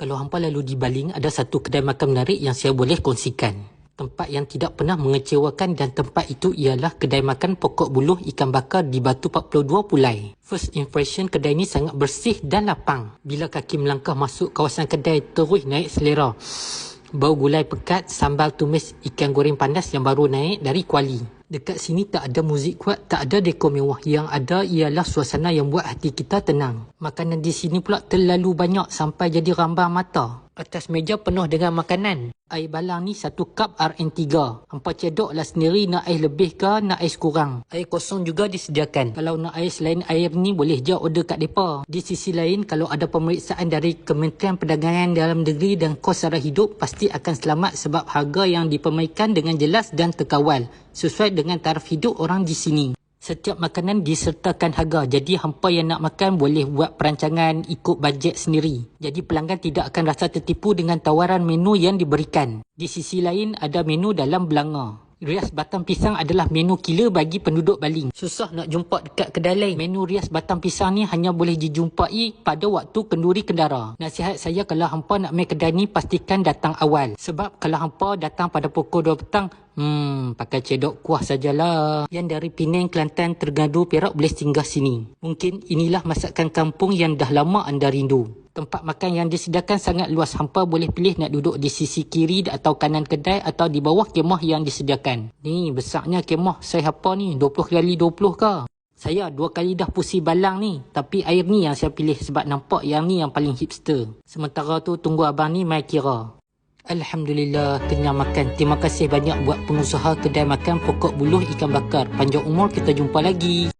Kalau hampa lalu di Baling, ada satu kedai makan menarik yang saya boleh kongsikan. Tempat yang tidak pernah mengecewakan dan tempat itu ialah kedai makan pokok buluh ikan bakar di Batu 42 Pulai. First impression kedai ini sangat bersih dan lapang. Bila kaki melangkah masuk kawasan kedai terus naik selera. Bau gulai pekat, sambal tumis ikan goreng panas yang baru naik dari kuali. Dekat sini tak ada muzik kuat, tak ada dekor mewah. Yang ada ialah suasana yang buat hati kita tenang. Makanan di sini pula terlalu banyak sampai jadi rambang mata. Atas meja penuh dengan makanan. Air balang ni satu cup RN3. Hampa cedoklah sendiri nak air lebih ke nak air kurang. Air kosong juga disediakan. Kalau nak air selain air ni boleh je order kat depa. Di sisi lain kalau ada pemeriksaan dari Kementerian Perdagangan Dalam Negeri dan Kos Sara Hidup pasti akan selamat sebab harga yang dipermaikan dengan jelas dan terkawal sesuai dengan taraf hidup orang di sini. Setiap makanan disertakan harga. Jadi hampa yang nak makan boleh buat perancangan ikut bajet sendiri. Jadi pelanggan tidak akan rasa tertipu dengan tawaran menu yang diberikan. Di sisi lain ada menu dalam belanga. Rias batang pisang adalah menu killer bagi penduduk Baling. Susah nak jumpa dekat kedai lain. Menu rias batang pisang ni hanya boleh dijumpai pada waktu kenduri kendara. Nasihat saya kalau hampa nak main kedai ni pastikan datang awal. Sebab kalau hampa datang pada pukul 2 petang, hmm, pakai cedok kuah sajalah. Yang dari Penang, Kelantan, Terengganu, Perak boleh singgah sini. Mungkin inilah masakan kampung yang dah lama anda rindu. Tempat makan yang disediakan sangat luas. Hampa boleh pilih nak duduk di sisi kiri atau kanan kedai atau di bawah kemah yang disediakan. Ni besarnya kemah saya apa ni? 20 kali 20 ke? Saya dua kali dah pusi balang ni. Tapi air ni yang saya pilih sebab nampak yang ni yang paling hipster. Sementara tu tunggu abang ni mai kira. Alhamdulillah kenyang makan. Terima kasih banyak buat pengusaha kedai makan pokok buluh ikan bakar. Panjang umur kita jumpa lagi.